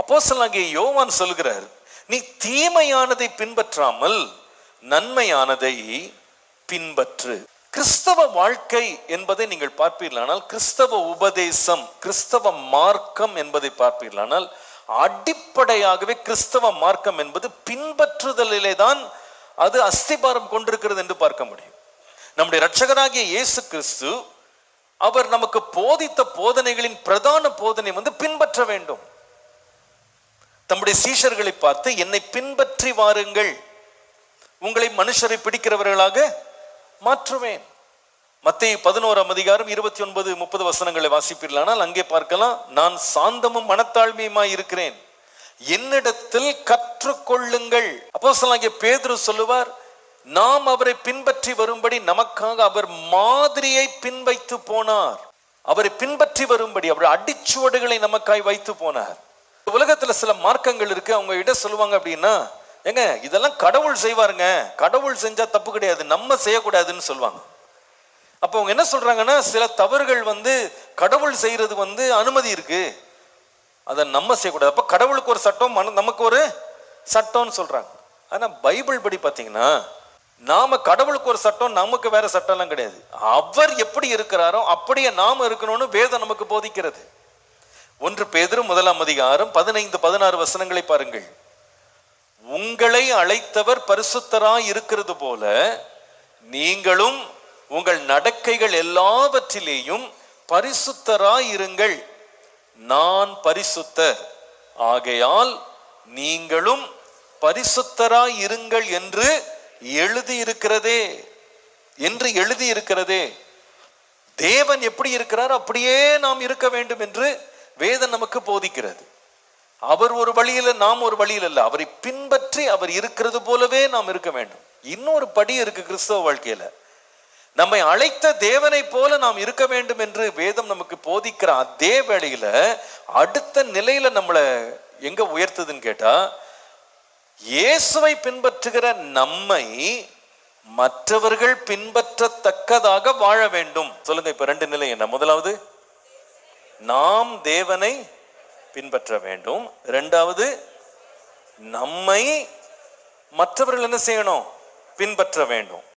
அப்போசலாகிய யோவான் சொல்கிறார் நீ தீமையானதை பின்பற்றாமல் நன்மையானதை பின்பற்று. கிறிஸ்தவ வாழ்க்கை என்பதை நீங்கள் பார்ப்பீர்களானால் கிறிஸ்தவ உபதேசம் கிறிஸ்தவ மார்க்கம் என்பதை பார்ப்பீர்களானால் அடிப்படையாகவே கிறிஸ்தவ மார்க்கம் என்பது பின்பற்றுதலிலே தான் அது அஸ்திபாரம் கொண்டிருக்கிறது என்று பார்க்க முடியும். நம்முடைய இரட்சகராகிய இயேசு கிறிஸ்து அவர் நமக்கு போதித்த போதனைகளின் பிரதான போதனை வந்து பின்பற்ற வேண்டும். தம்முடைய சீஷர்களை பார்த்து என்னை பின்பற்றி வாருங்கள். உங்களை மனுஷரை பிடிக்கிறவர்களாக மாற்றுவேன். மத்திய பதினோராம் அதிகாரம் இருபத்தி ஒன்பது முப்பது வசனங்களை வாசிப்பீர்களானால் அங்கே பார்க்கலாம் நான் சாந்தமும் மனத்தாழ்மையுமாய் இருக்கிறேன். என்னிடத்தில் கற்றுக்கொள்ளுங்கள். அப்போ பேதுரு சொல்லுவார் நாம் அவரை பின்பற்றி வரும்படி நமக்காக அவர் மாதிரியை பின்வைத்து போனார். அவரை பின்பற்றி வரும்படி அவருடைய அடிச்சுவடுகளை நமக்காய் வைத்து போனார். உலகத்துல சில மார்க்கங்கள் இருக்கு. அவங்க கிட்ட சொல்லுவாங்க அப்படின்னா ஏங்க இதெல்லாம் கடவுள் செய்வாருங்க. கடவுள் செஞ்சா தப்பு கிடையாது. நம்ம செய்யக்கூடாதுன்னு சொல்லுவாங்க. அப்போ அவங்க என்ன சொல்றாங்கன்னா சில தவறுகள் வந்து கடவுள் செய்யறது வந்து அனுமதி இருக்கு. அதை நம்ம செய்யக்கூடாது. அப்போ கடவுளுக்கு ஒரு சட்டம் மன- நமக்கு ஒரு சட்டம்னு சொல்றாங்க. ஆனா பைபிள் படி பார்த்தீங்கன்னா நாம கடவுளுக்கு ஒரு சட்டம் நமக்கு வேற சட்டம்லாம் கிடையாது. அவர் எப்படி இருக்கிறாரோ அப்படியே நாம இருக்கணும்னு வேதம் நமக்கு போதிக்கிறது. ஒன்று பேதுரு முதலாம் அதிகாரம் பதினைந்து பதினாறு வசனங்களை பாருங்கள். உங்களை அழைத்தவர் பரிசுத்தராய் இருக்கிறது போல நீங்களும் உங்கள் நடக்கைகள் எல்லாவற்றிலேயும் பரிசுத்தராய் இருங்கள். நான் பரிசுத்தர். ஆகையால் நீங்களும் பரிசுத்தராய் இருங்கள் என்று எழுதியிருக்கிறதே. என்று எழுதியிருக்கிறதே. தேவன் எப்படி இருக்கிறார் அப்படியே நாம் இருக்க வேண்டும் என்று வேதம் நமக்கு போதிக்கிறது. அவர் ஒரு வழியில் நாம் ஒரு வழியில் அல்ல அவரை பின்பற்றி அவர் இருக்கிறது போலவே நாம் இருக்க வேண்டும். இன்னொரு படி இருக்கு கிறிஸ்தவ வாழ்க்கையில. நம்மை அழைத்த தேவனை போல நாம் இருக்க வேண்டும் என்று வேதம் நமக்கு போதிக்கிற அதே வேளையில அடுத்த நிலையில நம்மளை எங்க உயர்த்துதுன்னு கேட்டா இயேசுவை பின்பற்றுகிற நம்மை மற்றவர்கள் பின்பற்றத்தக்கதாக வாழ வேண்டும். சொல்லுங்க இப்ப ரெண்டு நிலை என்ன? முதலாவது நாம் தேவனை பின்பற்ற வேண்டும். இரண்டாவது நம்மை மற்றவர்கள் என்ன செய்யணும்? பின்பற்ற வேண்டும்.